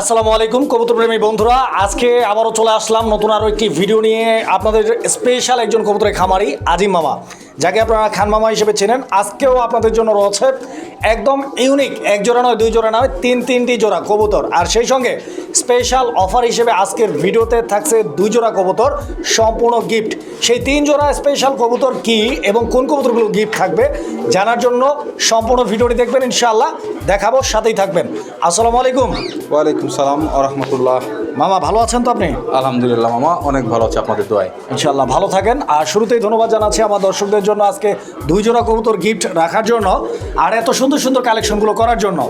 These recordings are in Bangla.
আসসালামু আলাইকুম, কবুতর প্রেমী বন্ধুরা। আজকে আবারও চলে আসলাম নতুন আরও একটি ভিডিও নিয়ে আপনাদের স্পেশাল একজন কবুতরের খামারি আজিম মামা, যাকে আপনারা খান মামা হিসেবে চেনেন। আজকেও আপনাদের জন্য রয়েছে একদম ইউনিক এক জোড়া নয় দুই জোড়া নয় তিন তিনটি জোড়া কবুতর। আর সেই সঙ্গে স্পেশাল অফার হিসেবে আজকের ভিডিওতে থাকছে দুই জোড়া কবুতর সম্পূর্ণ গিফট সেই তিন জোড়া স্পেশাল কবুতর কি এবং কোন কবুতরগুলো গিফট থাকবে জানার জন্য সম্পূর্ণ ভিডিওটি দেখবেন ইনশাআল্লাহ। দেখাবো সাথেই থাকবেন। আসসালামু আলাইকুম। ওয়ালাইকুম সালাম ও রহমতুল্লাহ। মামা ভালো আছেন তো আপনি? আলহামদুলিল্লাহ মামা অনেক ভালো আছে আপনাদের দোয়ায়। ইনশাল্লাহ ভালো থাকেন। আর শুরুতেই ধন্যবাদ জানাচ্ছি আমার দর্শকদের জন্য আজকে দুই জোড়া কবুতর গিফট রাখার জন্য। আর এত সুন্দর সুন্দর কালেকশনগুলো করার জন্য।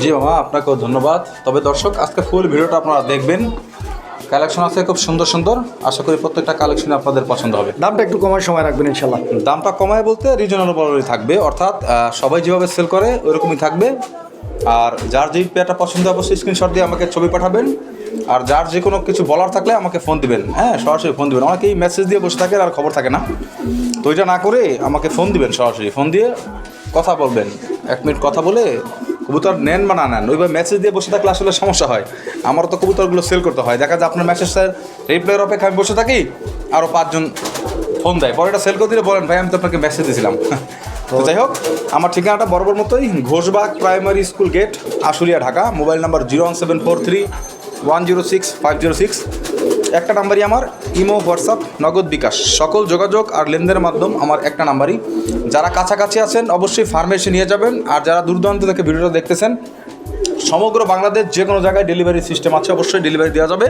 জি মামা আপনাকেও ধন্যবাদ। তবে দর্শক আজকে ফুল ভিডিওটা আপনারা দেখবেন। কালেকশন আছে খুব সুন্দর সুন্দর। আশা করি প্রত্যেকটা কালেকশন আপনাদের পছন্দ হবে। দামটা একটু কমার সময় রাখবেন ইনশাল্লাহ দামটা কমায় বলতে রিজনেবলই থাকবে। অর্থাৎ সবাই যেভাবে সেল করে ওরকমই থাকবে। আর যার যে পেয়ারটা পছন্দ হবে অবশ্যই স্ক্রিনশট দিয়ে আমাকে ছবি পাঠাবেন। আর যার যে কোনো কিছু বলার থাকলে আমাকে ফোন দিবেন। হ্যাঁ সরাসরি ফোন দিবেন। অনেকেই মেসেজ দিয়ে বসে থাকে আর খবর থাকে না। তো ওইটা না করে আমাকে ফোন দিবেন সরাসরি। ফোন দিয়ে কথা বলবেন। এক মিনিট কথা বলে কবুতর নেন বা না নেন ওইভাবে মেসেজ দিয়ে বসে থাকলে আসলে সমস্যা হয়। আমারও তো কবুতরগুলো সেল করতে হয়। দেখা যায় আপনার মেসেজ স্যার রিপ্লাইয়ের অপেক্ষা আমি বসে থাকি আরও পাঁচজন ফোন দেয়। পরে এটা সেল করে দিলে বলেন ভাই আমি তো আপনাকে মেসেজ দিয়েছিলাম তো যাই হোক আমার ঠিকানাটা বরাবর মতোই Ghoshbag primary school gate Ashulia Dhaka mobile number zero one seven four three one zero six five zero six একটা নাম্বারই আমার, ইমো, হোয়াটসঅ্যাপ, নগদ বিকাশ। সকল যোগাযোগ আর লেনদেনের মাধ্যম আমার একটা নাম্বারই। যারা কাছাকাছি আছেন, অবশ্যই ফার্মে এসে নিয়ে যাবেন। আর যারা দূর দূরান্ত থেকে ভিডিওটা দেখতেছেন, সমগ্র বাংলাদেশ যে কোনো জায়গায় ডেলিভারি সিস্টেম আছে, অবশ্যই ডেলিভারি দেওয়া যাবে।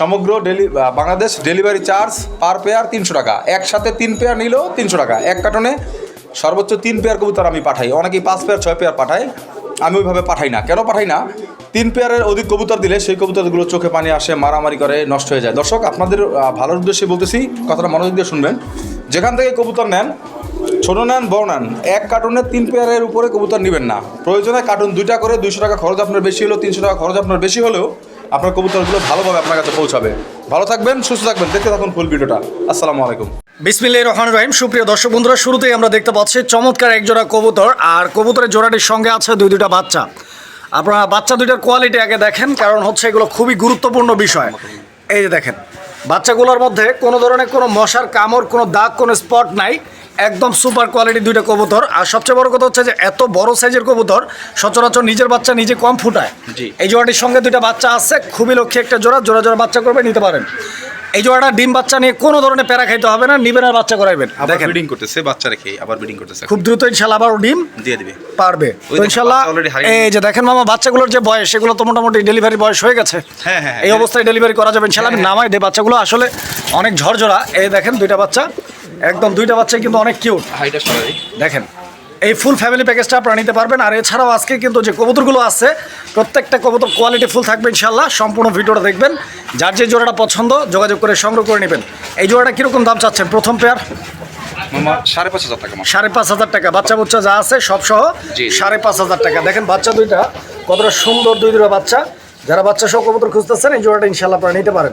সমগ্র daily Bangladesh delivery charge per pair তিনশো টাকা। একসাথে তিন পেয়ার নিলেও তিনশো টাকা। এক কার্টনে সর্বোচ্চ তিন পেয়ার কবুতর আমি পাঠাই। অনেকেই পাঁচ পেয়ার, ছয় পেয়ার পাঠাই আমি ওইভাবে পাঠাই না। কেন পাঠাই না? তিন পেয়ারের অধিক কবুতর দিলে সেই কবুতরগুলো চোখে পানি আসে, মারামারি করে, নষ্ট হয়ে যায়। দর্শক, আপনাদের ভালো ভালোর উদ্দেশ্যে বলতেছি, কথাটা মনোযোগ দিয়ে শুনবেন। যেখান থেকে কবুতর নেন, ছোট নেন, বড় নেন, এক কার্টুনের তিন পেয়ারের উপরে কবুতর নেবেন না। প্রয়োজনে কার্টুন দুইটা করে দুইশো টাকা খরচ আপনার বেশি হলেও, তিনশো টাকা খরচ আপনার বেশি হলেও আপনার কবুতরগুলো ভালোভাবে আপনার কাছে পৌঁছাবে। ভালো থাকবেন, সুস্থ থাকবেন। দেখতে থাকুন ফুল ভিডিওটা। আসসালামু আলাইকুম। বিসমিল্লাহির রহমানির রহিম। সুপ্রিয় দর্শক বন্ধুরা, শুরুতেই আমরা দেখতে পাচ্ছি চমৎকার এক জোড়া কবুতর আর কবুতরের জোড়াটির সঙ্গে আছে দুই দুটা বাচ্চা। আপনারা বাচ্চা দুইটার কোয়ালিটি আগে দেখেন, কারণ হচ্ছে এগুলো খুবই গুরুত্বপূর্ণ বিষয়। এই যে দেখেন, বাচ্চাগুলোর মধ্যে কোনো ধরনের কোনো মশার কামড়, কোনো দাগ, কোনো স্পট নাই। একদম সুপার কোয়ালিটির দুইটা কবুতর। আর সবচেয়ে বড় কথা হচ্ছে যে এত বড় সাইজের কবুতর সচরাচর নিজের বাচ্চা নিজে কম ফুটায়। জি। এই জোড়াটির সঙ্গে দুইটা বাচ্চা আছে খুবই লক্ষ্যে একটা জোড়া জোড়া জোড়া বাচ্চা করবে নিতে পারেন। এই জোড়াটা ডিম বাচ্চা নিয়ে কোনো ধরনের প্যারা খাইতে হবে না নিবেন আর বাচ্চা করাইবেন। দেখেন। ব্রিডিং করতেছে বাচ্চা রেখে আবার ব্রিডিং করতেছে। খুব দ্রুত ইনশাল্লাহ আবারও ডিম দিয়ে দিবে। পারবে। তো হারিয়ে এই যে দেখেন মামা বাচ্চাগুলোর যে বয়স সেগুলো তো মোটামুটি ডেলিভারি বয়স হয়ে গেছে। হ্যাঁ, হ্যাঁ, এই হ্যাঁ। অবস্থায় ডেলিভারি করা যাবে। ইনশাল্লাহ আমি নামাই দেয় বাচ্চাগুলো আসলে অনেক ঝরঝরা। এই দেখেন দুইটা বাচ্চা। একদম দুইটা বাচ্চা কিন্তু অনেক কিউট হাইটা সরাই দেখেন এই ফুল ফ্যামিলি প্যাকেজটা আপনারা নিতে পারবেন। আর এছাড়াও আজকে কিন্তু যে কবুতরগুলো আছে প্রত্যেকটা কবুতর কোয়ালিটি ফুল থাকবে ইনশাল্লাহ সম্পূর্ণ ভিডিওটা দেখবেন। যার যে জোড়াটা পছন্দ যোগাযোগ করে সংগ্রহ করে নেবেন। এই জোড়াটা কীরকম দাম চাচ্ছেন? প্রথম পেয়ার সাড়ে পাঁচ হাজার টাকা সাড়ে পাঁচ হাজার টাকা। বাচ্চা বুচ্চা যা আছে সব সহ সাড়ে পাঁচ হাজার টাকা। দেখেন বাচ্চা দুইটা কতটা সুন্দর দুই দুটো বাচ্চা। যারা বাচ্চা সহ কবুতর খুঁজতেছেন এই জোড়াটা ইনশাল্লাহ আপনারা নিতে পারেন।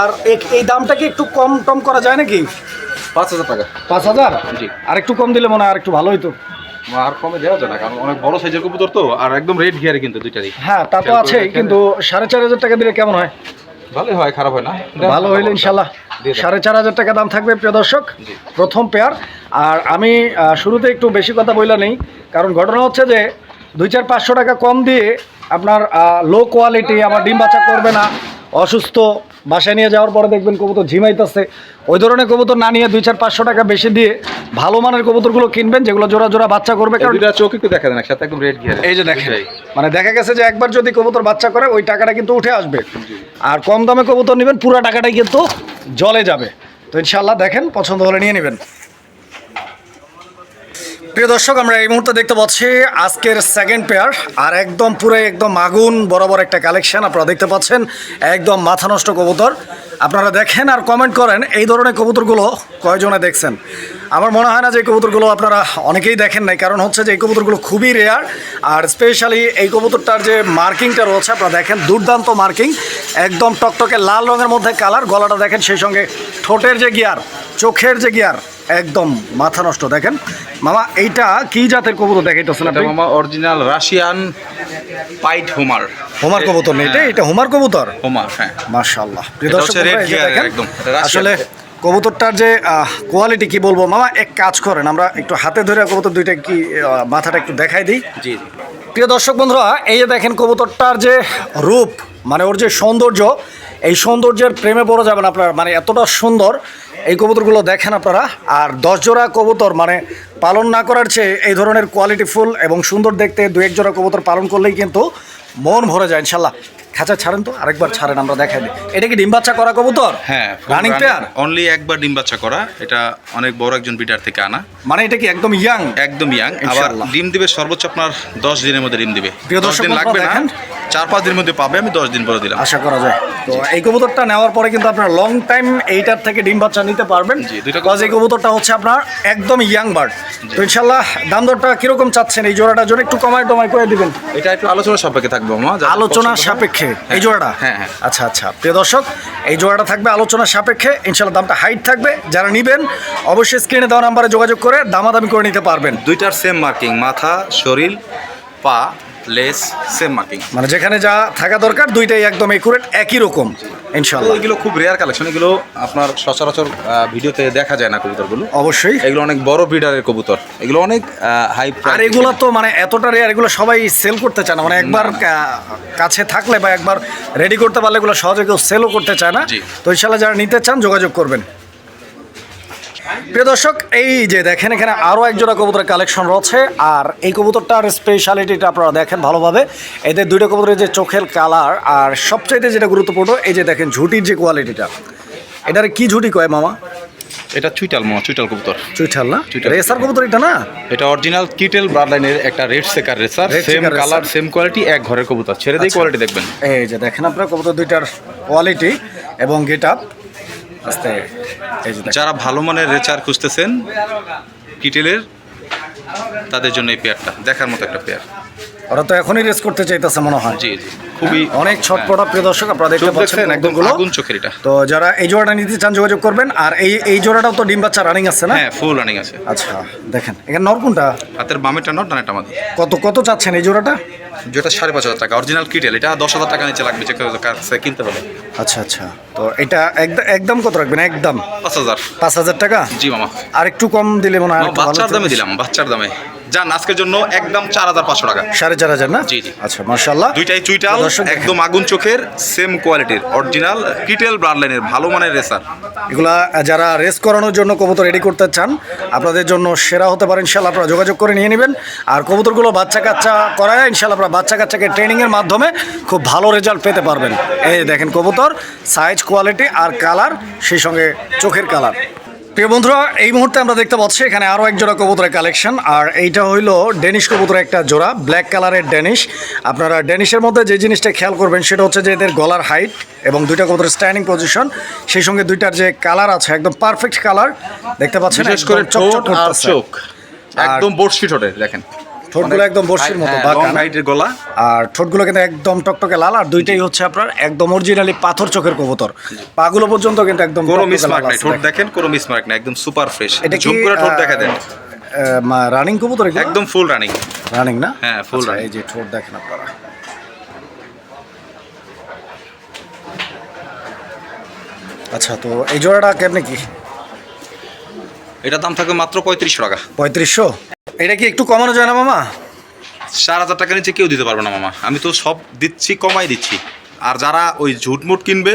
আর এক- এই দামটা কি একটু কম টম করা যায় নাকি? পাঁচ হাজার টাকা। পাঁচ হাজার? জি। আর একটু কম দিলে মনে হয় আর একটু ভালো হইতো। আর কমে দেওয়া যায় না কারণ অনেক বড় সাইজের কবুতর তো আর একদম রেড গিয়ারে কিন্তু দুইটারই। হ্যাঁ তা তো আছেই কিন্তু সাড়ে চার হাজার টাকা দিলে কেমন হয়? ভালোই হয় খারাপ হয় না। ভালো হইলে ইনশাল্লাহ। সাড়ে চার হাজার টাকা দাম থাকবে প্রিয় দর্শক প্রথম পেয়ার আর আমি শুরুতে একটু বেশি কথা বললে নেই কারণ ঘটনা হচ্ছে যে দুই চার পাঁচশো টাকা কম দিয়ে আপনার লো কোয়ালিটি আমার ডিম বাচ্চা করবে না অসুস্থ বাসায় নিয়ে যাওয়ার পরে দেখবেন কবুতর ঝিমাইতেছে। ওই ধরনের কবুতর না নিয়ে দুই চার পাঁচশো টাকা বেশি দিয়ে ভালো মানের কবুতরগুলো কিনবেন যেগুলো জোড়া জোড়া বাচ্চা করবে। কারণ চোখ একটু দেখা দেন একসাথে একদম রেড গিয়ারে এই যে দেখেন মানে দেখা গেছে যে একবার যদি কবুতর বাচ্চা করে ওই টাকাটা কিন্তু উঠে আসবে। আর কম দামে কবুতর নেবেন পুরো টাকাটাই কিন্তু জলে যাবে। তো ইনশাল্লাহ দেখেন পছন্দ হলে নিয়ে নেবেন। প্রিয় দর্শক, আমরা এই মুহূর্তে দেখতে পাচ্ছি আজকের সেকেন্ড পেয়ার আর একদম পুরো একদম আগুন বরাবর একটা কালেকশন আপনারা দেখতে পাচ্ছেন, একদম মাথা নষ্ট কবুতর। আপনারা দেখেন আর কমেন্ট করেন, এই ধরনের কবুতরগুলো কয়জনে দেখছেন? আমার মনে হয় না যে এই কবুতরগুলো আপনারা অনেকেই দেখেন নাই, কারণ হচ্ছে যে এই কবুতরগুলো খুবই রেয়ার আর স্পেশালি এই কবুতরটার যে মার্কিংটা রয়েছে, আপনারা দেখেন দুর্দান্ত মার্কিং একদম টকটকে লাল রঙের মধ্যে কালার গলাটা দেখেন সেই সঙ্গে ঠোঁটের যে গিয়ার চোখের যে গিয়ার একদম মাথা নষ্ট দেখেন। মামা এইটা কি জাতের কবুতর দেখাইতেছেন আপনি? মামা অরিজিনাল রাশিয়ান পাইট হোমার। হোমার কবুতর নেই এটা এটা হোমার কবুতর? হোমার হ্যাঁ। মাশাআল্লাহ। প্রিয় দর্শক একদম, আসলে কবুতরটার যে কোয়ালিটি কি বলব? মামা এক কাজ করেন আমরা একটু হাতে ধরে কবুতর দুইটা কি মাথাটা একটু দেখাই দিই। জি। প্রিয় দর্শক বন্ধুরা এই যে দেখেন কবুতরটার যে রূপ মানে ওর যে সৌন্দর্য এই সৌন্দর্যের প্রেমে পড়ে যাবেন আপনারা। মানে এতটা সুন্দর এই কবুতরগুলো দেখেন আপনারা। আর দশ জোড়া কবুতর মানে পালন না করার চেয়ে এই ধরনের কোয়ালিটিফুল এবং সুন্দর দেখতে দু এক জোড়া কবুতর পালন করলেই কিন্তু মন ভরে যায়, ইনশাল্লাহ। খাঁচা ছাড়েন তো আরেকবার ছাড়েন আমরা দেখাই দিই। এটা কি ডিম বাচ্চা করা কবুতর? হ্যাঁ রানিং পেয়ার অনলি একবার ডিম বাচ্চা করা এটা অনেক বড় একজন বিটার থেকে আনা। মানে এটা কি একদম ইয়াং একদম ইয়াং আবার ডিম দিবে সর্বোচ্চ আপনার দশ দিনের মধ্যে ডিম দিবে। দশ দিন লাগবে না চার পাঁচ দিনের মধ্যে পাবে আমি দশ দিন পরে দিলাম। আশা করা যায়। তো এই কবুতরটা নেওয়ার পরে কিন্তু আপনার লং টাইম এইটার থেকে ডিম বাচ্চা নিতে পারবেন। জি, দুইটা বিকজ এই কবুতরটা হচ্ছে আপনার একদম ইয়াং বার্ড তো ইনশাল্লাহ দাম দরটা কীরকম চাচ্ছেন এই জোড়াটার জন্য একটু কমায় টমায় করে দিবেন। এটা একটু আলোচনা সাপেক্ষে থাকবে মামা যাদের সাপেক্ষে এই হ্যাঁ, জোড়াটা? হ্যাঁ হ্যাঁ। আচ্ছা আচ্ছা। প্রিয় দর্শক এই জোড়াটা থাকবে আলোচনা সাপেক্ষে। ইনশাল্লাহ দামটা হাইট থাকবে। যারা নিবেন অবশ্যই স্ক্রিনে দেওয়া নাম্বারে যোগাযোগ করে দামাদামি করে নিতে পারবেন। দুইটার সেম মার্কিং মাথা শরীর পা লেস সেম মার্কিং মানে যেখানে যা থাকা দরকার দুইটাই একদম একুরেট একই রকম ইনশাল্লাহ এগুলো খুব রেয়ার কালেকশন এগুলো আপনার সচরাচর ভিডিওতে দেখা যায় না কবুতরগুলো। অবশ্যই। এগুলো অনেক বড় ব্রিডারের কবুতর। এগুলো অনেক হাই আর এগুলো তো মানে এতটা রেয়ার এগুলো সবাই সেল করতে চায় না। মানে একবার কাছে থাকলে বা একবার রেডি করতে পারলে এগুলো সহজে কেউ সেলও করতে চায় না। তো ইনশাল্লাহ যারা নিতে চান যোগাযোগ করবেন। প্রিয় দর্শক এই যে দেখেন এখানে আরও একজোড়া কবুতরের কালেকশন রয়েছে। আর এই কবুতরটার স্পেশালিটিটা আপনারা দেখেন ভালোভাবে। এদের দুইটা কবুতরের যে চোখের কালার আর সবচাইতে যেটা গুরুত্বপূর্ণ এই যে দেখেন ঝুটির যে কোয়ালিটিটা এটার কি ঝুটি কয় মামা? এটা চুইটাল মামা চুইটাল কবুতর। চুইটাল না। রেসার কবুতর। এটা না? এটা অরিজিনাল কিটেল ব্লাড লাইনের একটা red checker racer same colour same quality এক ঘরের কবুতর। ছেড়ে দিয়ে আচ্ছা। কোয়ালিটি দেখবেন। এই যে দেখেন আপনার কবুতর দুইটার কোয়ালিটি এবং গেট আপ আস্তে এই যে যারা ভালো মানের রেচার খুঁজতেছেন কিটেলের তাদের জন্য এই পেয়ারটা দেখার মতো একটা পেয়ার ওরা তো এখনই রেস করতে চাইতেছে মনে হয়। জি জি। খুবই অনেক ছটপটা প্রিয় দর্শক আপনারা দেখতে পাচ্ছেন একদম আগুন চোখের এটা। তো যারা এই জোড়াটা নিতে চান যোগাযোগ করবেন আর এই এই জোড়াটাও তো ডিম বাচ্চা রানিং আছে না? হ্যাঁ ফুল রানিং আছে। আচ্ছা দেখেন। এখানে নর কোনটা? হাতের বামেটা নট ডানেটা আমাদের। কত কত চাচ্ছেন এই জোড়াটা? যেটা সাড়ে পাঁচ হাজার টাকা অরিজিনাল কিটেল এটা দশ হাজার টাকা নিচে লাগবে যে কাছে কিনতে হবে। আচ্ছা আচ্ছা। তো এটা একদম কত রাখবেন? একদম? পাঁচ হাজার। পাঁচ হাজার টাকা? জি মামা। আর একটু কম দিলে মনে হয় বাচ্চার দামে দিলাম বাচ্চার দামে। যান আজকের জন্য একদম চার হাজার পাঁচশো টাকা। সাড়ে চার হাজার না? জি, জি। আচ্ছা মার্শাল্লাহ দুইটাই চুইটাল একদম আগুন চোখের সেম কোয়ালিটির অরিজিনাল কিটেল ব্লাড লাইনের ভালো মানের রেসার এগুলা যারা রেস করানোর জন্য কবুতর রেডি করতে চান আপনাদের জন্য সেরা হতে পারে ইনশাল্লাহ আপনারা যোগাযোগ করে নিয়ে নেবেন। আর কবুতরগুলো বাচ্চা কাচ্চা করায় ইনশাল্লাহ আপনারা বাচ্চা কাচ্চাকে ট্রেনিংয়ের মাধ্যমে খুব ভালো রেজাল্ট পেতে পারবেন। এই দেখেন কবুতর সাইজ কোয়ালিটি আর কালার সেই সঙ্গে চোখের কালার প্রিয় বন্ধুরা এই মুহূর্তে আমরা দেখতে পাচ্ছি এখানে আরও এক জোড়া কবুতরের কালেকশন আর এইটা হইল ডেনিশ কবুতরের একটা জোড়া ব্ল্যাক কালারের ডেনিশ আপনারা ডেনিশের মধ্যে যে জিনিসটা খেয়াল করবেন সেটা হচ্ছে যে এদের গলার হাইট এবং দুইটা কবুতরের স্ট্যান্ডিং পজিশন সেই সঙ্গে দুইটার যে কালার আছে একদম পারফেক্ট কালার দেখতে পাচ্ছেন বিশেষ করে আর চোখ একদম বর্ষি ঠোঁটের দেখেন। ঠোঁটগুলো একদম বর্ষির মতো হ্যাঁ, বাঁকা। গলা। আর ঠোঁটগুলো কিন্তু একদম টকটকে লাল আর দুইটাই হচ্ছে আপনার একদম অরিজিনালি পাথর চোখের কবুতর। পাগুলো পর্যন্ত কিন্তু একদম কোনো মিসমার্ক নাই ঠোঁট দেখেন। কোনো মিসমার্ক নাই একদম সুপার ফ্রেশ এটা করে ঠোঁট দেখা দেন রানিং কবুতর একদম ফুল রানিং রানিং না? হ্যাঁ, full আচ্ছা, এই যে ঠোঁট দেখেন আপনারা। আচ্ছা তো এই জোড়াটা কেমনে কি? এটা দাম থাকবে মাত্র পঁয়ত্রিশশো টাকা। পঁয়ত্রিশশো? এটা কি একটু কমানো যায় না মামা? চার হাজার টাকা নিচে কেউ দিতে পারবে না মামা। আমি তো সব দিচ্ছি কমাই দিচ্ছি। আর যারা ওই ঝুটমুট কিনবে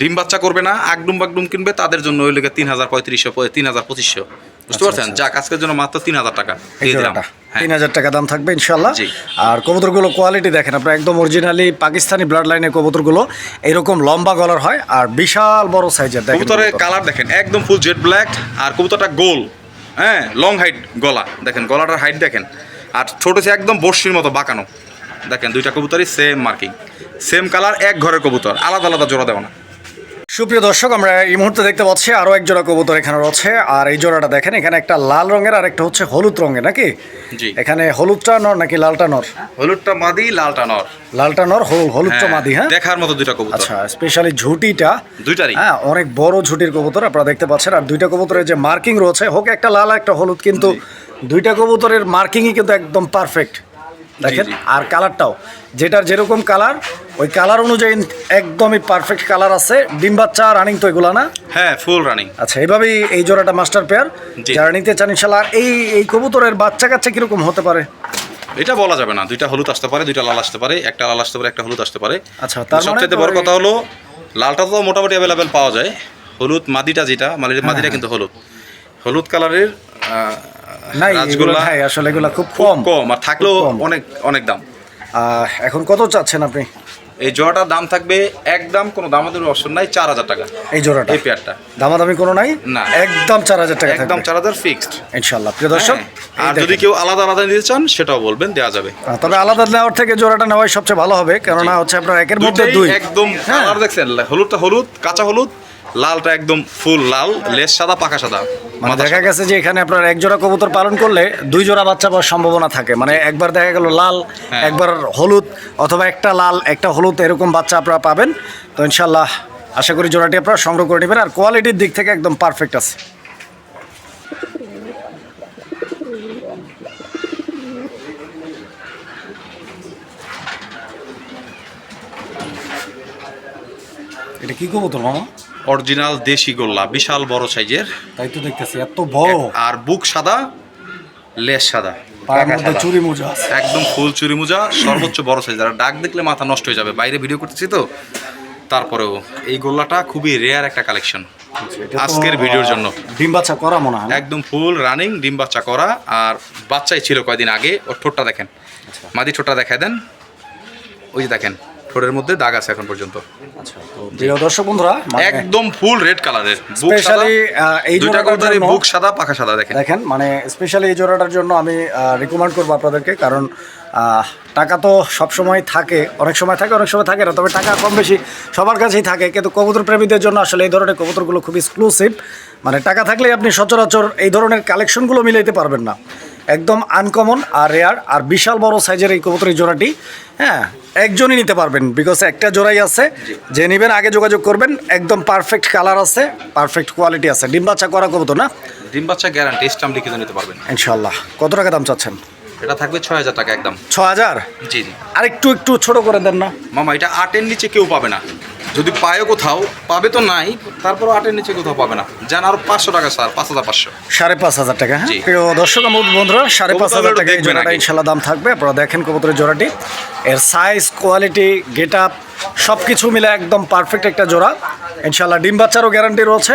ডিম বাচ্চা করবে না আগডুম বাগডুম কিনবে তাদের জন্য ওই লেগে তিন হাজার পঁয়ত্রিশশো তিন হাজার পঁচিশশো। বুঝতে পারছেন? যাক আজকের জন্য মাত্র তিন হাজার টাকা আচ্ছা, দিয়ে দিলাম। হ্যাঁ। তিন হাজার টাকা দাম থাকবে ইনশাল্লাহ আর কবুতরগুলো কোয়ালিটি দেখেন আপনার একদম অরিজিনালি পাকিস্তানি ব্লাড লাইনের কবুতরগুলো এরকম লম্বা গলার হয় আর বিশাল বড় সাইজের কবুতরের কালার দেখেন একদম ফুল জেড ব্ল্যাক আর কবুতরটা গোল হ্যাঁ লং হাইট গলা। দেখেন, গলাটার হাইট দেখেন। আর ছোটো সে একদম বর্ষির মতো, বাঁকানো। দেখেন, দুইটা কবুতরই সেম মার্কিং সেম কালার এক ঘরের কবুতর। আলাদা আলাদা জোড়া দেওয়া না। সুপ্রিয় দর্শক আমরা এই মুহূর্তে দেখতে পাচ্ছি আরও এক জোড়া কবুতর এখানে রয়েছে। আর এই জোড়াটা দেখেন এখানে একটা লাল রঙের আর একটা হচ্ছে হলুদ রঙের নাকি? এখানে হলুদটা নর নাকি লালটা নর? হলুদটা মাদি লালটা নর। লালটা নর হল- হলুদটা মাদি হ্যাঁ? দেখার মতো দুইটা কবুতর। আচ্ছা স্পেশালি ঝুটিটা। দুইটারই। হ্যাঁ অনেক বড় ঝুটির কবুতর আপনারা দেখতে পাচ্ছেন। আর দুইটা কবুতরের যে মার্কিং রয়েছে হোক একটা লাল একটা হলুদ কিন্তু দুইটা কবুতরের মার্কিংই কিন্তু একদম পারফেক্ট দেখেন আর কালারটাও। যেটার যেরকম কালার ওই কালার অনুযায়ী একদমই পারফেক্ট কালার আছে। ডিম বাচ্চা রানিং তো এগুলা না? হ্যাঁ ফুল রানিং আচ্ছা এইভাবেই এই জোড়াটা মাস্টার পেয়ার। যারা নিতে চান ইনশাল্লাহ এই এই কবুতরের বাচ্চা কাচ্চা কীরকম হতে পারে? এটা বলা যাবে না। দুইটা হলুদ আসতে পারে দুইটা লাল আসতে পারে একটা লাল আসতে পারে একটা হলুদ আসতে পারে। আচ্ছা, তার মানে সবচেয়ে বড় কথা হলো লালটা তো মোটামুটি অ্যাভেলেবেল পাওয়া যায়। হলুদ মাদিটা যেটা মাদিটা হ্যাঁ, মাদিটা কিন্তু হলুদ। হলুদ কালারের নাই রাজগোল্লা নাই আসলে এগুলো খুব কম। কম আর থাকলেও। অনেক অনেক দাম। এখন কত চাচ্ছেন আপনি? এই জোড়াটার দাম থাকবে একদম কোনো দামাদামি অপশন নাই চার হাজার টাকা। এই জোড়াটা? এই পেয়ারটা দামাদামি কোনো নাই? না। একদম চার হাজার টাকা একদম চার হাজার ফিক্সড ইনশাল্লাহ প্রিয় দর্শক আর যদি কেউ আলাদা আলাদা নিতে চান সেটাও বলবেন দেওয়া যাবে। তবে আলাদা নেওয়ার থেকে জোড়াটা নেওয়াই সবচেয়ে ভালো হবে কেননা হচ্ছে আপনার একের মধ্যে দুই। একদম হ্যাঁ। কালার দেখছেন হলুদটা হলুদ কাঁচা হলুদ লালটা একদম ফুল লাল লেস সাদা পাকা সাদা। মানে দেখা গেছে যে এখানে আপনার এক জোড়া কবুতর পালন করলে দুই জোড়া বাচ্চা পাওয়ার সম্ভাবনা থাকে। মানে একবার দেখা গেল লাল হ্যাঁ। একবার হলুদ অথবা একটা লাল একটা হলুদ এরকম বাচ্চা আপনারা পাবেন। তো ইনশাল্লাহ আশা করি জোড়াটি আপনারা সংগ্রহ করে নেবেন। আর কোয়ালিটির দিক থেকে একদম পারফেক্ট আছে। এটা কি কবুতর মামা? অরিজিনাল দেশি গোল্লা বিশাল বড় সাইজের। তাই তো দেখতেছি এত বড়। আর বুক সাদা লেস সাদা। চুরি মোজা একদম ফুল চুরি মোজা সর্বোচ্চ বড় সাইজ। আর ডাক দেখলে মাথা নষ্ট হয়ে যাবে। বাইরে ভিডিও করতেছি তো তারপরেও এই গোল্লাটা খুবই রেয়ার একটা কালেকশন এটা আজকের ভিডিওর জন্য। ডিম বাচ্চা করা মনে হয় একদম ফুল রানিং ডিম বাচ্চা করা। আর বাচ্চাই ছিল কয়দিন আগে ওর ঠোঁটটা দেখেন। আচ্ছা। মাদি ঠোঁটটা দেখায় দেন। ওই যে দেখেন ঠোঁটের মধ্যে দাগ আছে এখন পর্যন্ত। আচ্ছা তো প্রিয় দর্শক বন্ধুরা মানে একদম ফুল রেড কালারের বুক সাদা স্পেশালি এই দুইটা জোড়াটার কবুতরই জন্য বুক সাদা পাখা সাদা দেখেন। দেখেন মানে স্পেশালি এই জোড়াটার জন্য আমি রিকমেন্ড করব আপনাদেরকে কারণ আহ, টাকা তো সব সময় থাকে অনেক সময় থাকে অনেক সময় থাকে না তবে টাকা কম বেশি সবার কাছেই থাকে কিন্তু কবুতর প্রেমীদের জন্য আসলে এই ধরনের কবুতরগুলো খুব এক্সক্লুসিভ মানে টাকা থাকলেই আপনি সচরাচর এই ধরনের কালেকশনগুলো মিলাইতে পারবেন না। একদম আনকমন আর রেয়ার আর বিশাল বড় সাইজের এই কবুতরের জোড়াটি হ্যাঁ একজনই নিতে পারবেন বিকজ একটা জোড়াই আছে। যে নেবেন আগে যোগাযোগ করবেন একদম পারফেক্ট কালার আছে পারফেক্ট কোয়ালিটি আছে। ডিম বাচ্চা করা কবুতর না? ডিম বাচ্চা গ্যারান্টি স্টাম্প লিখিত নিতে পারবেন। ইনশাল্লাহ কত টাকা দাম চাচ্ছেন? এটা থাকবে ছয় হাজার টাকা একদম। ছ হাজার? জি জি। আর একটু একটু ছোট করে দেন না। মামা এটা আটের নিচে কেউ পাবে না। যদি পায়ও কোথাও পাবে তো নাই তারপরও আটের নিচে কোথাও পাবে না। যান আরও পাঁচশো টাকা স্যার পাঁচ হাজার পাঁচশো। সাড়ে পাঁচ হাজার টাকা হ্যাঁ। প্রিয় দর্শক আমার বন্ধুরা সাড়ে পাঁচ হাজার টাকা এই জোড়াটা ইনশাল্লাহ দাম থাকবে। আপনারা দেখেন কবুতরের জোড়াটি। এর সাইজ কোয়ালিটি গেট আপ সব কিছু মিলে একদম পারফেক্ট একটা জোড়া। ইনশাল্লাহ ডিম বাচ্চারও গ্যারান্টি রয়েছে।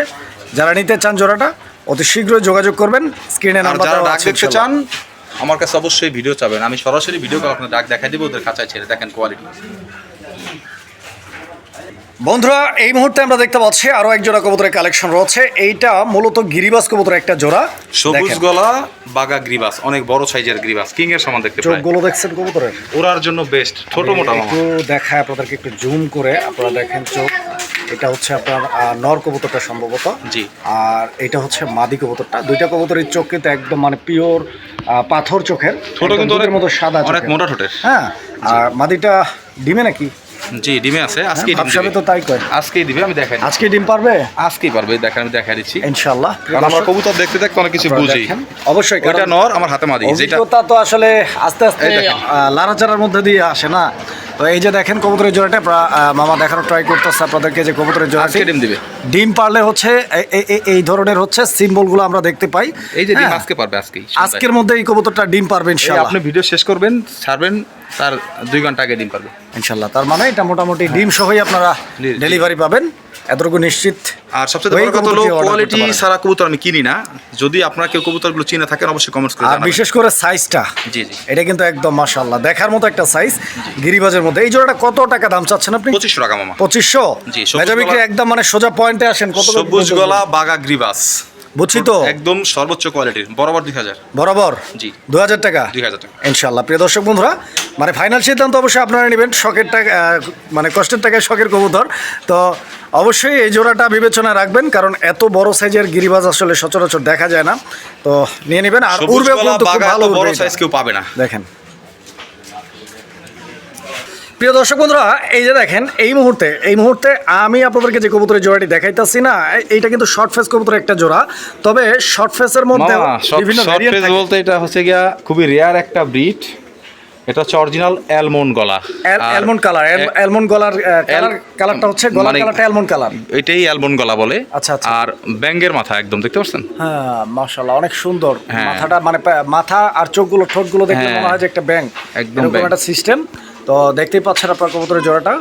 যারা নিতে চান জোড়াটা অতি শীঘ্রই যোগাযোগ করবেন। স্ক্রিনে নাম্বার যারা ডাক দেখতে চান আমার কাছে অবশ্যই ভিডিও চাবেন। আমি সরাসরি ভিডিও করে আপনার ডাক দেখাই দেবো ওদের কাঁচায় ছেড়ে দেখেন কোয়ালিটি বন্ধুরা এই মুহূর্তে আমরা দেখতে পাচ্ছি আরও এক জোড়া কবুতরের কালেকশন রয়েছে। এইটা মূলত গিরিবাস কবুতরের একটা জোড়া। সবুজ গলা বাগা গ্রিবাস অনেক বড় সাইজের গ্রিবাস কিং এর সমান দেখতে প্রায় চোখগুলো দেখছেন কবুতরের? ওরার জন্য বেস্ট ছোট মোটা একটু দেখায় আপনাদেরকে একটু জুম করে আপনারা দেখেন চোখ। এটা হচ্ছে আপনার নর কবুতরটা সম্ভবত। জি। আর এটা হচ্ছে মাদি কবুতরটা। দুইটা কবুতরের চোখ কিন্তু একদম মানে পিওর পাথর চোখের। ছোট কিন্তু মতো সাদা অনেক মোটা ঠোঁটের। হ্যাঁ আর মাদিটা ডিমে নাকি? জি ডিমে আছে আজকে ডিম ভাবসাবে তো তাই কয় আজকেই দিবে আমি দেখাই। আজকে ডিম পারবে? আজকেই পারবে দেখেন আমি দেখাই দিচ্ছি। ইনশাল্লাহ কারণ আমরা কবুতর দেখতে দেখতে অনেক কিছু বুঝি। অবশ্যই এটা নর আমার হাতে মাদি যেটা তো আসলে আস্তে আস্তে। লাড়াচাড়ার মধ্যে দিয়ে আসে না। তো এই যে দেখেন কবুতরের জোড়াটা মামা দেখানোর ট্রাই করতেছে আপনাদেরকে যে কবুতরের জোড়া ডিম দিবে। ডিম পারলে হচ্ছে এই ধরনের হচ্ছে সিম্বলগুলো আমরা দেখতে পাই। এই যে ডিম হ্যাঁ, আজকে পারবে আজকে আজকের মধ্যে এই কবুতরটা ডিম পারবেন ইনশাআল্লাহ। আপনি ভিডিও শেষ করবেন ছাড়বেন তার দুই ঘণ্টা আগে ডিম পারবে। ইনশাল্লাহ তার মানে এটা মোটামুটি ডিম সহই আপনারা। ডেলিভারি। পাবেন। এতটুকু নিশ্চিত। আর সবচেয়ে বড় কথা হলো কোয়ালিটি সারা কবুতর আমি কিনি না। যদি আপনারা কেউ কবুতরগুলো চিনে থাকেন অবশ্যই কমেন্টস করে জানাবেন। বিশেষ করে সাইজটা জি জি। এটা কিন্তু একদম মাশাআল্লাহ। দেখার মতো একটা সাইজ গিরিবাজের মধ্যে। এই জোড়াটা কত টাকা দাম চাচ্ছেন আপনি? 2500 টাকা মামা। 2500 জি, সবুজ বিক্রি একদম মানে সোজা পয়েন্টে আসেন? কত সবুজ গলা বাগা গ্রিবাস বুঝছি তো? একদম সর্বোচ্চ কোয়ালিটির বরাবর দুই হাজার। বরাবর? জি। দু হাজার টাকা? দুই হাজার টাকা। ইনশাল্লাহ প্রিয় দর্শক বন্ধুরা মানে ফাইনাল সিদ্ধান্ত অবশ্যই আপনারা নেবেন। শখের টাকা মানে কষ্টের টাকায় শখের কবুতর। তো অবশ্যই এই জোড়াটা বিবেচনায় রাখবেন কারণ এত বড় সাইজের গিরিবাজ আসলে সচরাচর দেখা যায় না। তো নিয়ে নেবেন। আর উড়বে ভালো বড় সাইজ কেউ পাবে না। দেখেন। প্রিয় দর্শক বন্ধুরা এই যে দেখেন এই মুহূর্তে এই মুহূর্তে আমি আপনাদেরকে যে কবুতরের জোড়াটি দেখাইতাছি না এইটা কিন্তু শর্ট ফেস কবুতরের একটা জোড়া। তবে শর্ট ফেসের মধ্যে বিভিন্ন থাকে। বলতে এটা হচ্ছে গিয়া খুবই রেয়ার একটা ব্রিড এটা হচ্ছে অরিজিনাল অ্যালমন্ড গলা। অ্যাল- অ্যালমন্ড কালার অ্যাল- অ্যালমন্ড গলার কালার কালারটা হচ্ছে গলার কালারটা অ্যালমন্ড কালার এটাই অ্যালমন্ড গলা বলে। আচ্ছা, আচ্ছা। আর ব্যাঙ্গের মাথা একদম দেখতে পাচ্ছেন? হ্যাঁ মাশাআল্লাহ অনেক সুন্দর। হ্যাঁ। মাথাটা মানে মাথা আর চোখগুলো ঠোঁটগুলো দেখলে হ্যাঁ। মনে হয় যে একটা ব্যাংক একদম একটা সিস্টেম তো দেখতেই পাচ্ছেন আপনার কবুতরের জোড়াটা।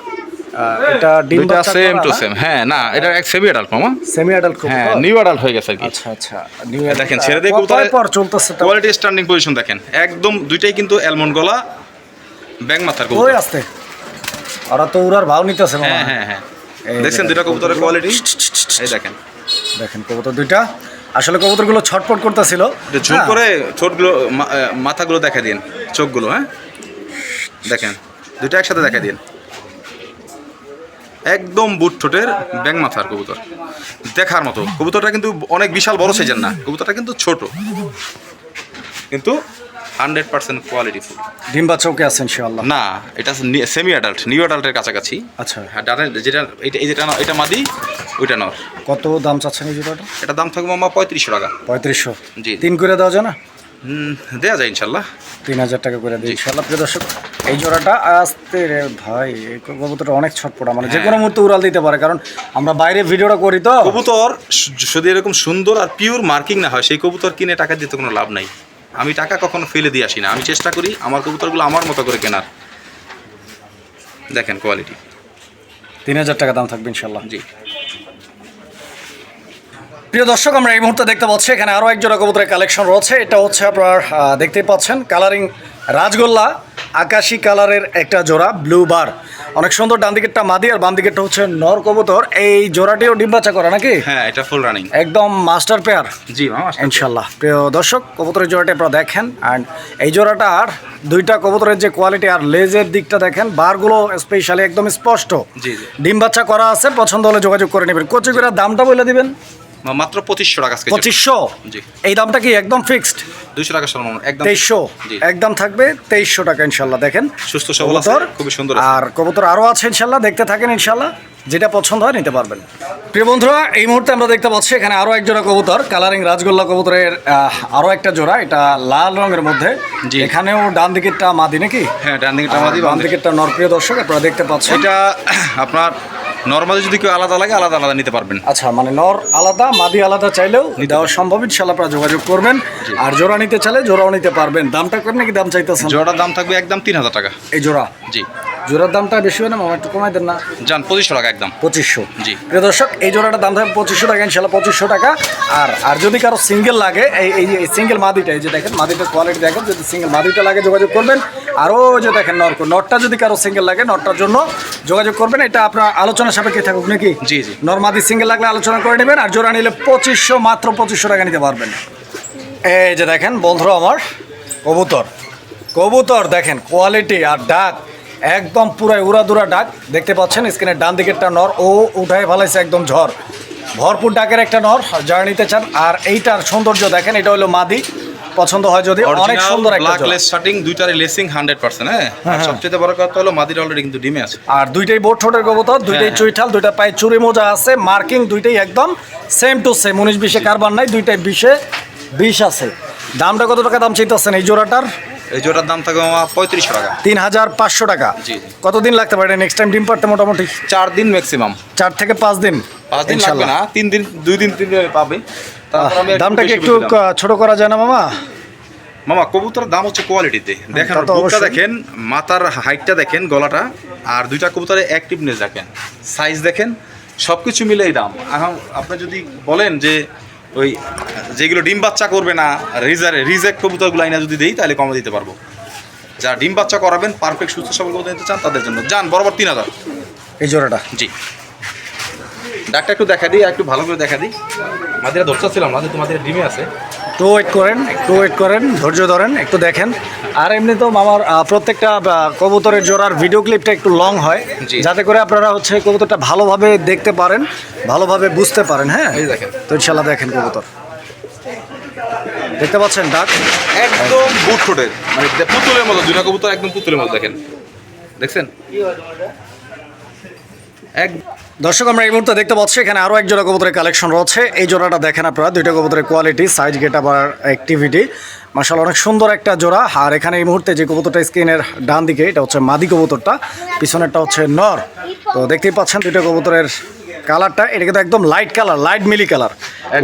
এটা ডিম সেম টু সেম হ্যাঁ না এটা এক সেমি অ্যাডাল্ট মামা। সেমি অ্যাডাল্ট হ্যাঁ নিউ অ্যাডাল্ট হয়ে গেছে আর কি। আচ্ছা আচ্ছা নিউ দেখেন ছেড়ে দিয়ে কয় পর চলতেছে কোয়ালিটি স্ট্যান্ডিং পজিশন দেখেন। একদম দুইটাই কিন্তু অ্যালমন্ড গলা ব্যাং মাথার ওই কবুতর আসতে। ওরা তো উড়ার ভাও নিতেছে মনে হ্যাঁ হ্যাঁ হ্যাঁ। দেখছেন দুইটা কবুতরের কোয়ালিটি এই দেখেন। দেখেন কবুতর দুইটা। আসলে কবুতরগুলো ছটপট করতেছিল। ঝুম করে ছোটগুলো মাথাগুলো দেখা দিন চোখগুলো হ্যাঁ? দেখেন। দুইটা একসাথে দেখা দিন। একদম বুট ঠোঁটের ব্যাং মাথার কবুতর। দেখার মতো। কবুতরটা কিন্তু অনেক বিশাল বড় সাইজের না। কবুতরটা কিন্তু ছোট। কিন্তু হান্ড্রেড পার্সেন্ট কোয়ালিটি ফুল। ডিম বাচ্চা ওকে আছে ইনশাআল্লাহ? না এটা সেমি অ্যাডাল্ট নিউ অ্যাডাল্টের কাছাকাছি। আচ্ছা। হ্যাঁ যেটা এটা এই যেটা এটা মাদি ওইটা নর। কত দাম চাচ্ছেন এই জোড়াটা এটা দাম থাকবে আমার পঁয়ত্রিশশো টাকা। পঁয়ত্রিশশো। জি। তিন করে দেওয়া যায় না? হুম, দেয়া যায় ইনশাল্লাহ। তিন হাজার টাকা করে দিই ইনশাল্লাহ। প্রিয় দর্শক এই জোড়াটা আসতে রে ভাই কবুতরটা অনেক ছটপটা। মানে যে কোনো মুহূর্তে উড়াল দিতে পারে কারণ আমরা বাইরে ভিডিওটা করি তো। কবুতর যদি এরকম সুন্দর আর পিওর মার্কিং না হয় সেই কবুতর কিনে টাকা দিতে কোনো লাভ নাই। আমি টাকা কখনো ফেলে দিয়ে আসি না। আমি চেষ্টা করি আমার কবুতরগুলো আমার মতো করে কেনার। দেখেন কোয়ালিটি তিন হাজার টাকা দাম থাকবে ইনশাল্লাহ। জি। প্রিয় দর্শক আমরা এই মুহূর্তে দেখতে পাচ্ছি এখানে আরও এক জোড়া কবুতরের কালেকশন রয়েছে। এটা হচ্ছে আপনার দেখতেই পাচ্ছেন কালারিং রাজগোল্লা আকাশি কালারের একটা জোড়া ব্লু বার অনেক সুন্দর ডান দিকেরটা মাদি আর বাম দিকেরটা হচ্ছে নর কবুতর। এই জোড়াটিও ডিম বাচ্চা করা নাকি? হ্যাঁ এটা ফুল রানিং একদম মাস্টার পেয়ার জি ইনশাল্লাহ প্রিয় দর্শক কবুতরের জোড়াটা আপনারা দেখেন। অ্যান্ড এই জোড়াটা আর দুইটা কবুতরের যে কোয়ালিটি আর লেজের দিকটা দেখেন বারগুলো স্পেশালি একদম স্পষ্ট। জি। ডিম বাচ্চা করা আছে পছন্দ হলে যোগাযোগ করে নেবেন। কচি করে দামটা বলে দিবেন। মাত্র পঁচিশশো টাকা পঁচিশশো? জি। এই দামটা কি একদম ফিক্সড? দুইশো টাকা সর্বনিম্ন একদম তেইশশো? একদম থাকবে তেইশশো টাকা ইনশাল্লাহ দেখেন। সুস্থ সবল আছে, খুবই সুন্দর আর কবুতর আরও আছে ইনশাল্লাহ দেখতে থাকেন ইনশাল্লাহ যেটা পছন্দ হয় নিতে পারবেন। প্রিয় বন্ধুরা এই মুহূর্তে আমরা দেখতে পাচ্ছি এখানে আরও এক জোড়া কবুতর কালারিং রাজগোল্লা কবুতরের আরও একটা জোড়া এটা লাল রঙের মধ্যে। জি। এখানেও ডান দিকেরটা মাদি নাকি? হ্যাঁ ডান দিকে মাদি বাম দিকেরটা নরপ্রিয় দর্শক আপনারা দেখতে পাচ্ছেন। এটা আপনার নর্মালি যদি কেউ আলাদা লাগে আলাদা আলাদা নিতে পারবেন। আচ্ছা মানে নর আলাদা মাদি আলাদা চাইলেও দেওয়া সম্ভব ইনশাল্লাহ আপনারা যোগাযোগ করবেন। আর জোড়া নিতে চাইলে জোড়াও নিতে পারবেন। দামটা করেন নাকি দাম চাইতেছেন? জোড়ার দাম থাকবে একদম তিন হাজার টাকা। এই জোড়া? জি। জোড়ার দামটা বেশি হয় না মামা একটু কমাই দেন না। যান পঁচিশশো টাকা একদম। পঁচিশশো। জি। প্রিয় দর্শক এই জোড়াটার দাম থাকবে পঁচিশশো টাকা ইনশাল্লাহ পঁচিশশো টাকা। আর আর যদি কারও সিঙ্গেল লাগে এই এই যে সিঙ্গেল মাদিটা এই যে দেখেন মাদিটার কোয়ালিটি দেখেন যদি সিঙ্গেল মাদিটা লাগে যোগাযোগ করবেন। আরও যে দেখেন নর নটটা যদি কারও সিঙ্গেল লাগে নটটার জন্য যোগাযোগ করবেন। এটা আপনার আলোচনা সাপেক্ষে থাকুক নাকি? জি, জি। নর মাদি সিঙ্গেল লাগলে আলোচনা করে নেবেন আর জোড়া নিলে পঁচিশশো মাত্র পঁচিশশো টাকা নিতে পারবেন। এই যে দেখেন বন্ধুরা আমার কবুতর। কবুতর দেখেন কোয়ালিটি আর ডাক একদম পুরাই উড়াদুরা ডাক। দেখতে পাচ্ছেন স্ক্রিনের ডান দিকেরটা নর। ও উঠায় ফেলাইছে একদম ঝড়। ভরপুর ডাকের একটা নর যারা নিতে চান। আর এইটার সৌন্দর্য দেখেন এটা হলো মাদি। পছন্দ হয় যদি অনেক সুন্দর একটা। লেস শার্টিং দুইটারই লেসিং হান্ড্রেড পার্সেন্ট হ্যাঁ? আর সবচেয়ে বড় কথা হলো মাদির অলরেডি কিন্তু ডিমে আছে। আর দুইটাই বোট ঠোঁটের কবুতর দুইটাই হ্যাঁ। চুইঠাল দুইটা পায়ে চুরি মোজা আছে মার্কিং দুইটাই একদম সেম টু সেম উনিশ বিশে কারবার নাই দুইটাই বিশে বিশ আছে। দামটা কত টাকা দাম চাইতেছেন এই জোড়াটার? এই জোড়ার দাম থাকবে আমার পঁয়ত্রিশশো টাকা। তিন হাজার পাঁচশো টাকা। জি। কতদিন লাগতে পারে নেক্সট টাইম ডিম পারতে মোটামুটি? চার দিন ম্যাক্সিমাম চার থেকে পাঁচ দিন। পাঁচ দিন লাগবে না তিন দিন দুই দিন তিন দিন পাবে। দামটা কি একটু। ছোট করা যায় না মামা? মামা কবুতরের দাম হচ্ছে কোয়ালিটিতে দেখেন বুকটা। দেখেন মাথার হাইটটা দেখেন গলাটা আর দুইটা কবুতরের অ্যাক্টিভনেস দেখেন। সাইজ দেখেন সব কিছু মিলে এই দাম। এখন আপনি যদি বলেন যে ওই যেগুলো ডিম বাচ্চা করবে না রিজার রিজেক্ট কবুতরগুলো আইনা যদি দিই তাহলে কমে দিতে পারব। যারা ডিম বাচ্চা করাবেন পারফেক্ট সুস্থ সবল কবুতর নিতে চান তাদের জন্য। যান বরাবর তিন হাজার। এই জোড়াটা? জি। ডাক্তার একটু দেখা দিই একটু ভালো করে দেখা দিই। মাদিরা ধরতে ছিলাম না যে তোমাদের ডিমে আছে। একটু ওয়েট করেন একটু ওয়েট করেন ধৈর্য ধরেন একটু দেখেন। আর এমনি তো মামার প্রত্যেকটা কবুতরের জোড়ার ভিডিও ক্লিপটা একটু লং হয়। যাতে করে আপনারা হচ্ছে কবুতরটা ভালোভাবে দেখতে পারেন ভালোভাবে বুঝতে পারেন হ্যাঁ? দেখেন। তো ইনশাল্লাহ দেখেন কবুতর। দেখতে পাচ্ছেন ডাক? একদম বুট মানে পুতুলের মতো দুইটা কবুতর একদম পুতুলের মতো দেখেন। দেখছেন? এক দর্শক আমরা এই মুহূর্তে দেখতে পাচ্ছি এখানে আরও এক জোড়া কবুতরের কালেকশন রয়েছে। এই জোড়াটা দেখেন আপনারা দুইটা কবুতরের কোয়ালিটি সাইজ গেট আবার অ্যাক্টিভিটি মাসাল অনেক সুন্দর একটা জোড়া। আর এখানে এই মুহূর্তে যে কবুতরটা স্ক্রিনের ডান দিকে এটা হচ্ছে মাদি কবুতরটা পিছনেরটা হচ্ছে নর। তো দেখতেই পাচ্ছেন দুইটা কবুতরের কালারটা এটা কিন্তু একদম light colour light mealy colour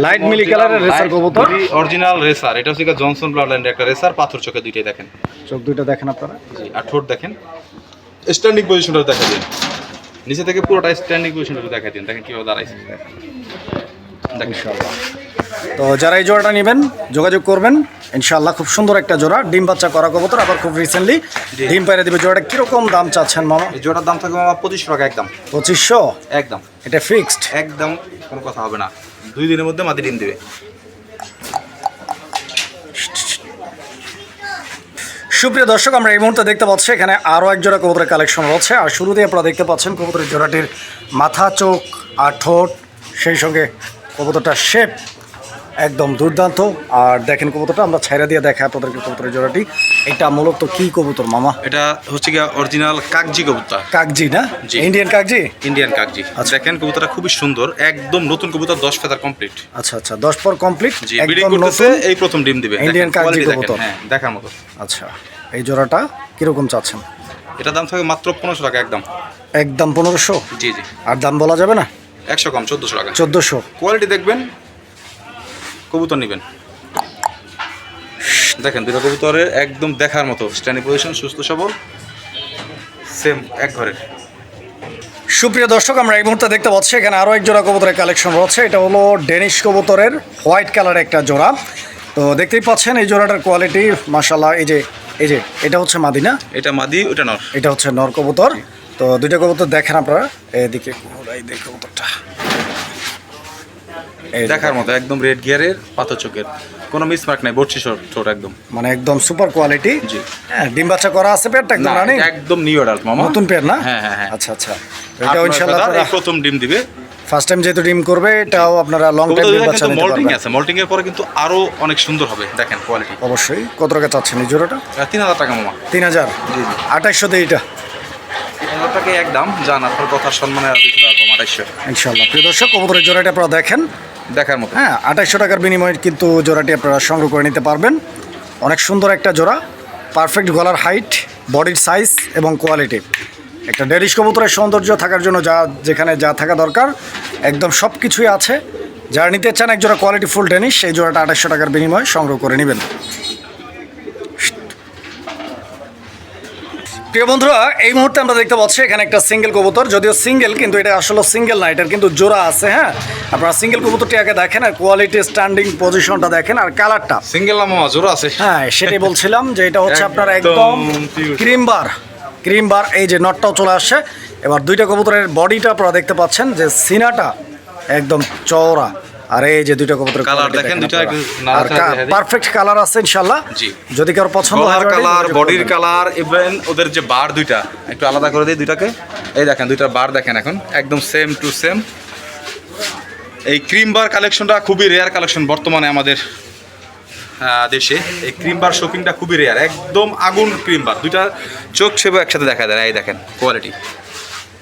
light mealy কালারের রেসার কবুতর। অরিজিনাল রেসার এটা হচ্ছে জনসন ব্লাডল্যান্ডের একটা রেসার পাথর চোখে দুইটাই দেখেন। চোখ দুইটা দেখেন আপনারা। জি আর ঠোঁট দেখেন। স্ট্যান্ডিং পজিশনটা দেখা দিন নিচে থেকে পুরোটা স্ট্যান্ডিং পজিশনটা দেখা দিন দেখেন কীভাবে দাঁড়াইছে। ইনশাল্লাহ তো যারা এই জোড়াটা নেবেন যোগাযোগ করবেন। ইনশাল্লাহ খুব সুন্দর একটা জোড়া ডিম বাচ্চা করা কবুতর আবার খুব রিসেন্টলি ডিম পাইরে দিবে। জোড়াটা কীরকম দাম চাচ্ছেন মামা? এই জোড়ার দাম থাকবে মামা পঁচিশশো টাকা একদম। পঁচিশশো? একদম। এটা ফিক্সড একদম কোনো কথা হবে না। দুই দিনের মধ্যে মাটি ডিম দেবে। সুপ্রিয় দর্শক, আমরা এই মুহূর্তে দেখতে পাচ্ছি এখানে আরও এক জোড়া কবুতরের কালেকশন রয়েছে। আর শুরুতেই আপনারা দেখতে পাচ্ছেন কবুতরের জোড়াটির মাথা, চোখ আর ঠোঁট, সেই সঙ্গে কবুতরটার শেপ একদম দুর্দান্ত। আর দেখেন কবুতরটা আমরা ছাইরা দিয়ে দেখা আপনাদেরকে কবুতরের জোড়াটি। এটা মূলত কি কবুতর মামা? এটা হচ্ছে গিয়ে অরিজিনাল কাকজি কবুতর। কাকজি না। ইন্ডিয়ান কাকজি? ইন্ডিয়ান কাকজি। আচ্ছা। দেখেন কবুতরটা খুবই সুন্দর একদম নতুন কবুতর দশ ফেদার কমপ্লিট আচ্ছা আচ্ছা দশ পর কমপ্লিট একদম নতুন এই প্রথম ডিম দিবে। ইন্ডিয়ান quality কবুতর। হ্যাঁ দেখার মতো। আচ্ছা এই জোড়াটা কীরকম চাচ্ছেন? এটা দাম থাকে মাত্র পনেরোশো টাকা একদম। একদম পনেরোশো? জি জি। আর দাম বলা যাবে না? একশো কম চোদ্দোশো টাকা। চোদ্দোশো। কোয়ালিটি দেখবেন কবুতর নেবেন। দেখেন দুটো কবুতরের একদম দেখার মতো স্ট্যান্ডিং পজিশন সুস্থ সবল সেম এক ঘরের। সুপ্রিয় দর্শক আমরা এই মুহূর্তে দেখতে পাচ্ছি এখানে আরও এক জোড়া কবুতরের কালেকশন রয়েছে। এটা হলো ডেনিশ কবুতরের হোয়াইট কালারের একটা জোড়া। তো দেখতেই পাচ্ছেন এই জোড়াটার কোয়ালিটি মাসাল্লাহ এই যে এই যে এটা হচ্ছে মাদিনা। এটা মাদি ওটা নর। এটা হচ্ছে নর কবুতর। তো দুইটা কবুতর দেখেন আপনারা। এদিকে দেখ কবুতরটা। দেখার মতো একদম রেড গিয়ারের পাথর চোখের। কোনো মিসমার্ক নাই বড়ছি ছোট একদম। মানে একদম সুপার কোয়ালিটি জি। হ্যাঁ ডিম বাচ্চা করা আছে একদম রানিং একদম নিউ অ্যাডাল্ট মামা। নতুন পেয়ার না? হ্যাঁ হ্যাঁ হ্যাঁ। আচ্ছা আচ্ছা। এই আপনারা প্রথম ডিম দিবে। ফার্স্ট টাইম যেহেতু ডিম করবে এটাও আপনারা লং টাইম ডিম বাচ্চা নিতে পারবেন। আছে মল্টিং এর পরে কিন্তু আরও অনেক সুন্দর হবে দেখেন কোয়ালিটি অবশ্যই। কত টাকা চাচ্ছেন এই জোড়াটা? তিন হাজার টাকা মামা। তিন হাজার? জি জি। আঠাইশশো দিয়ে এটা? টাকা এক দাম যান আপনার কথা সম্মানে আর আড়াইশো ইনশাল্লাহ প্রিয় দর্শক কবুতরের জোড়াটি আপনারা দেখেন। দেখার মতো। হ্যাঁ আঠাইশশো টাকার বিনিময়ে কিন্তু জোড়াটি আপনারা সংগ্রহ করে নিতে পারবেন। অনেক সুন্দর একটা জোড়া পারফেক্ট গলার হাইট বডির সাইজ এবং কোয়ালিটি একটা ডেরিশ কবুতরের সৌন্দর্য থাকার জন্য যা যেখানে যা থাকা দরকার, একদম সব কিছুই আছে। যারা নিতে চান এক জোড়া কোয়ালিটি ফুল ডেনিশ সেই জোড়াটা আঠাইশশো টাকার বিনিময়ে সংগ্রহ করে নেবেন। প্রিয় বন্ধুরা এই মুহূর্তে আমরা দেখতে পাচ্ছি এখানে একটা সিঙ্গেল কবুতর যদিও সিঙ্গেল কিন্তু এটা আসলে সিঙ্গেল না এটার কিন্তু জোড়া আছে হ্যাঁ? আপনারা সিঙ্গেল কবুতরটি আগে দেখেন আর কোয়ালিটি স্ট্যান্ডিং পজিশনটা দেখেন আর কালারটা সিঙ্গেল না মামা জোর আছে। হ্যাঁ সেটাই বলছিলাম যে এটা হচ্ছে আপনার একদম একদম pure। Cream bar cream bar এই যে নটটাও চলে আসছে এবার দুইটা কবুতরের বডিটা আপনারা দেখতে পাচ্ছেন যে সিনাটা একদম চওড়া। আর এই যে দুইটা Colour quality দেখেন, দুইটা আর। পারফেক্ট কালার আছে ইনশাল্লাহ জি। যদি কারও পছন্দ হয় কালার বডির কালার ইভেন ওদের যে বার দুইটা একটু আলাদা করে দিই দুইটাকে। এই দেখেন দুইটা বার দেখেন এখন। একদম সেম টু সেম এই ক্রিম বার কালেকশনটা খুবই রেয়ার কালেকশন বর্তমানে আমাদের দেশে। এই ক্রিম বার শপিংটা খুবই রেয়ার একদম আগুন ক্রিম বার দুইটা চোখ সেবে একসাথে দেখা যায় এই দেখেন কোয়ালিটি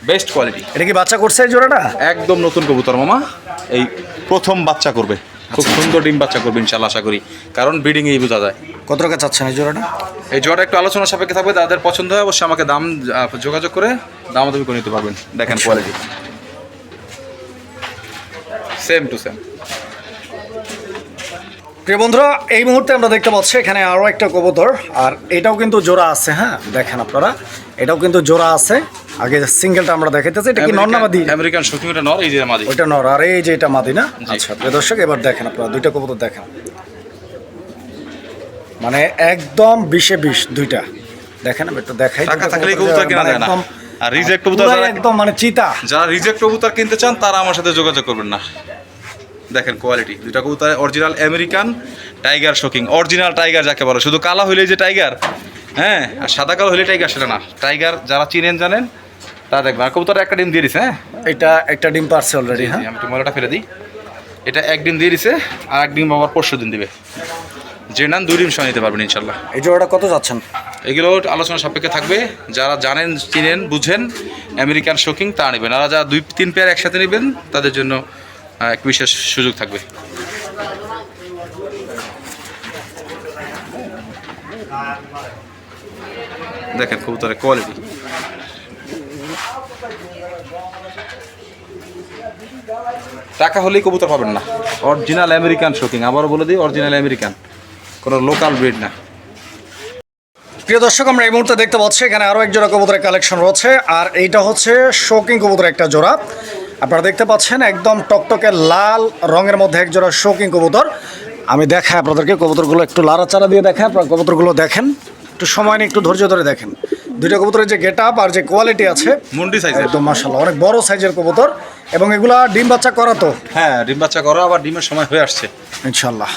বেস্ট কোয়ালিটি এটা কি বাচ্চা করছে এই জোড়াটা? একদম নতুন কবুতর মামা। এই প্রথম বাচ্চা করবে। খুব সুন্দর ডিম বাচ্চা করবে ইনশাল্লাহ আশা করি। কারণ ব্রিডিং এই বোঝা যায়। কত টাকা চাচ্ছেন এই জোড়াটা? এই জোড়াটা একটু আলোচনা সাপেক্ষে থাকবে তাদের পছন্দ হয় অবশ্যই আমাকে দাম যোগাযোগ করে দাম দাবি করে নিতে পারবেন। দেখেন কোয়ালিটি সেম টু সেম প্রিয় বন্ধুরা এই মুহূর্তে আমরা দেখতে পাচ্ছি এখানে আরও একটা কবুতর আর এটাও কিন্তু জোড়া আছে হ্যাঁ? দেখেন আপনারা এটাও কিন্তু জোড়া আছে। আগে সিঙ্গেলটা আমরা দেখাইতেছি এটা কি নর্নামাদি আমেরিকান শৌখিন ওটা নর এই যে মাদি। ওইটা নর আর এই যে এটা মাদি না? আচ্ছা প্রিয় দর্শক এবার দেখেন আপনারা দুইটা কবুতর দেখেন। মানে একদম বিশে বিশ দুইটা। দেখেন আমি একটু দেখাই টাকা থাকলেই কবুতর কেনা মানে যায় না। আর রিজেক্ট কবুতর যারা একদম মানে চিতা। যারা রিজেক্ট কবুতর কিনতে চান তারা আমার সাথে যোগাযোগ করবেন না। দেখেন কোয়ালিটি দুটা কবুতর original American tiger shocking original tiger যাকে বলে শুধু কালা হইলে যে টাইগার হ্যাঁ আর সাদা কালো হইলে টাইগার সেটা না। টাইগার যারা চিনেন জানেন তা দেখবেন। আর কবুতর একটা ডিম দিয়ে দিছে হ্যাঁ? এটা একটা ডিম পারছে অলরেডি হ্যাঁ? আমি একটু ময়লাটা ফেলে দিই। এটা এক ডিম দিয়ে দিছে আর এক ডিম আবার পরশু দিন দিবে। যে নেন দুই ডিম সময় নিতে পারবেন ইনশাল্লাহ। এই জোড়াটা কত যাচ্ছেন? এগুলো আলোচনা সাপেক্ষে থাকবে। যারা জানেন চিনেন বুঝেন আমেরিকান শোকিং তা নেবেন। আর যারা দুই তিন পেয়ার একসাথে নেবেন তাদের জন্য এক বিশেষ সুযোগ থাকবে। দেখেন কবুতরের কোয়ালিটি টাকা হলেই কবুতর পাবেন না। অরিজিনাল আমেরিকান শোকিং আবারও বলে দিই অরিজিনাল আমেরিকান কোনো লোকাল ব্রিড না। প্রিয় দর্শক, আমরা এই মুহূর্তে দেখতে পাচ্ছি, এখানে আরও এক জোড়া কবুতরের কালেকশন রয়েছে, আর এইটা হচ্ছে শোকিং কবুতরের একটা জোড়া। আপনারা দেখতে পাচ্ছেন একদম টকটকে লাল রঙের মধ্যে এক জোড়া শোকিং কবুতর। আমি দেখাই আপনাদেরকে কবুতরগুলো একটু লাড়াচাড়া দিয়ে দেখাই আপনারা কবুতরগুলো দেখেন। একটু সময় নিয়ে একটু ধৈর্য ধরে দেখেন। দুইটা কবুতরের যে গেট আপ আর যে কোয়ালিটি আছে মুন্ডি সাইজ একদম মাসাল্লাহ অনেক বড় সাইজের কবুতর। এবং এগুলা ডিম বাচ্চা করা তো? হ্যাঁ ডিম বাচ্চা করো আবার ডিমের সময় হয়ে আসছে। ইনশাল্লাহ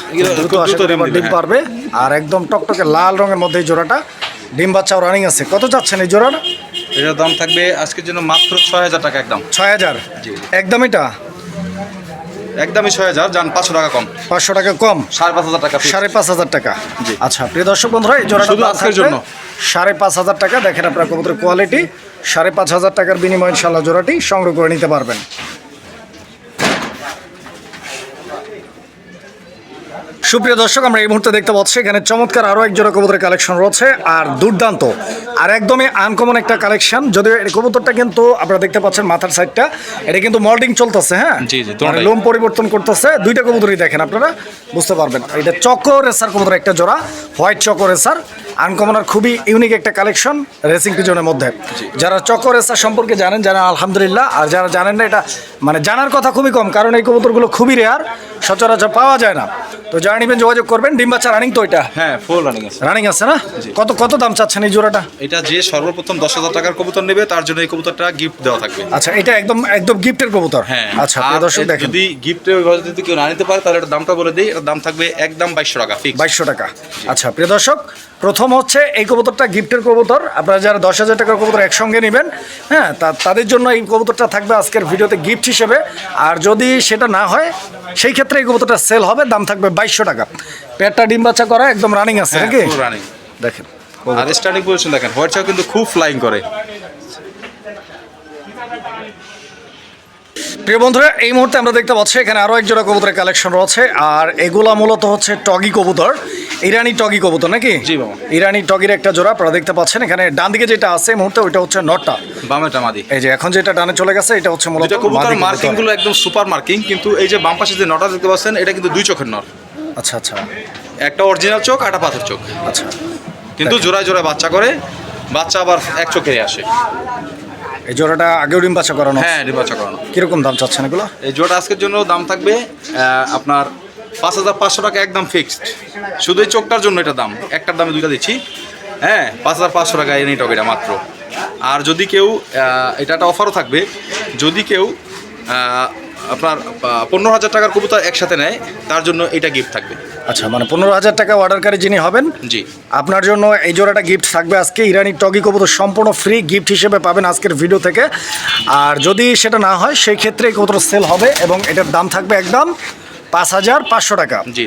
ডিম। পারবে। আর একদম টকটকে লাল রঙের মধ্যে এই জোড়াটা ডিম বাচ্চাও রানিং আছে। কত যাচ্ছেন এই জোড়াটা এটার দাম থাকবে আজকের জন্য মাত্র ছয় হাজার টাকা একদম। ছয় হাজার? জি। একদম এটা? একদমই ছয় হাজার যান পাঁচশো টাকা কম। পাঁচশো টাকা কম? সাড়ে পাঁচ হাজার টাকা সাড়ে পাঁচ হাজার টাকা। জি। আচ্ছা প্রিয় দর্শক বন্ধুরা এই জোড়া শুধু আজকের জন্য। সাড়ে পাঁচ হাজার টাকা। দেখেন আপনার কবুতরের কোয়ালিটি সাড়ে পাঁচ হাজার টাকার বিনিময়ে ইনশাল্লাহ জোড়াটি সংগ্রহ করে নিতে পারবেন। সুপ্রিয় দর্শক আমরা এই মুহূর্তে দেখতে পাচ্ছি এখানে চমৎকার আরও এক জোড়া কবুতরের কালেকশন রয়েছে। আর দুর্দান্ত আর একদমই আনকমন একটা কালেকশন। যদিও এই কবুতরটা কিন্তু আপনারা দেখতে পাচ্ছেন মাথার সাইডটা এটা কিন্তু মল্ডিং চলতেছে হ্যাঁ? জি, জি, লোম পরিবর্তন করতেছে দুইটা কবুতরই দেখেন আপনারা বুঝতে পারবেন। এটা চকর রেসার কবুতর একটা জোড়া হোয়াইট চকর রেসার আনকমন আর খুবই ইউনিক একটা কালেকশন রেসিং পিজনের মধ্যে। যারা চকর রেসার সম্পর্কে জানেন জানেন আলহামদুলিল্লাহ আর যারা জানেন না এটা মানে জানার কথা খুবই কম কারণ এই কবুতরগুলো খুবই রেয়ার সচরাচর পাওয়া যায় না। তো যারা নেবেন যোগাযোগ করবেন ডিম বাচ্চা রানিং তো এটা? হ্যাঁ ফুল রানিং আছে। রানিং আছে না? কত কত দাম চাচ্ছেন এই জোড়াটা? এটা যে সর্বপ্রথম দশ হাজার টাকার কবুতর নেবে তার জন্য এই কবুতরটা গিফট দেওয়া থাকবে। আচ্ছা এটা একদম একদম গিফটের কবুতর? হ্যাঁ আচ্ছা প্রিয় আর দর্শক দেখেন। যদি গিফটে যদি কেউ না নিতে পারে তাহলে এটা দামটা বলে দিই এটার দাম থাকবে একদম বাইশশো টাকা ফিক্স বাইশশো টাকা। আচ্ছা প্রিয় দর্শক প্রথম হচ্ছে এই কবুতরটা গিফটের কবুতর। আপনারা যারা দশ হাজার টাকার কবুতর একসঙ্গে নেবেন হ্যাঁ তা- তাদের জন্য এই কবুতরটা থাকবে আজকের ভিডিওতে গিফট হিসেবে। আর যদি সেটা না হয় সেই ক্ষেত্রে এই কবুতরটা সেল হবে দাম থাকবে বাইশশো টাকা। পেটটা ডিম বাচ্চা করা একদম রানিং আছে হ্যাঁ নাকি? রানিং দেখেন আর স্টার্টিং পজিশন দেখেন হোয়াইট কিন্তু খুব ফ্লাইং করে। প্রিয় বন্ধুরা এই মুহূর্তে আমরা দেখতে পাচ্ছি এখানে আরও এক জোড়া কবুতরের কালেকশন রয়েছে আর এগুলা মূলত হচ্ছে টগি কবুতর ইরানি টগি কবুতর নাকি? জি বাবা। ইরানি টগির একটা জোড়া আপনারা দেখতে পাচ্ছেন এখানে ডান দিকে যেটা আছে এই মুহূর্তে ওইটা হচ্ছে নটটা। বামেটা মাদি। এই যে এখন যেটা ডানে চলে গেছে এটা হচ্ছে মূলত কবুতর মার্কিংগুলো একদম সুপার মার্কিং কিন্তু এই যে বাম পাশে যে নটা দেখতে পাচ্ছেন এটা কিন্তু দুই চোখের নট। আচ্ছা আচ্ছা। একটা অরিজিনাল চোখ আটা পাথর চোখ। আচ্ছা। কিন্তু জোড়ায় জোড়ায় বাচ্চা করে বাচ্চা আবার এক চোখেরই আসে। এই জোড়াটা আগেও ডিম বাচ্চা করানো হ্যাঁ বাচ্চা করানো। কীরকম দাম চাচ্ছেন এগুলো? এই জোড়া আজকের জন্য দাম থাকবে আপনার পাঁচ হাজার পাঁচশো টাকা একদম ফিক্সড শুধু এই চোখটার জন্য এটা দাম। একটার দামে দুইটা দিচ্ছি। হ্যাঁ পাঁচ হাজার পাঁচশো টাকা এনে টক এটা মাত্র। আর যদি কেউ এটা একটা অফারও থাকবে। যদি কেউ আপনার পনেরো হাজার টাকার কবুতর একসাথে নেয় তার জন্য এটা গিফট থাকবে। আচ্ছা মানে পনেরো হাজার টাকা অর্ডারকারী যিনি হবেন জি। আপনার জন্য এই জোড়াটা গিফট থাকবে আজকে। ইরানি টগি কবুতর সম্পূর্ণ ফ্রি গিফট হিসেবে পাবেন আজকের ভিডিও থেকে। আর যদি সেটা না হয় সেই ক্ষেত্রে এই কবুতর সেল হবে এবং এটার দাম থাকবে একদম পাঁচ হাজার পাঁচশো টাকা। জি।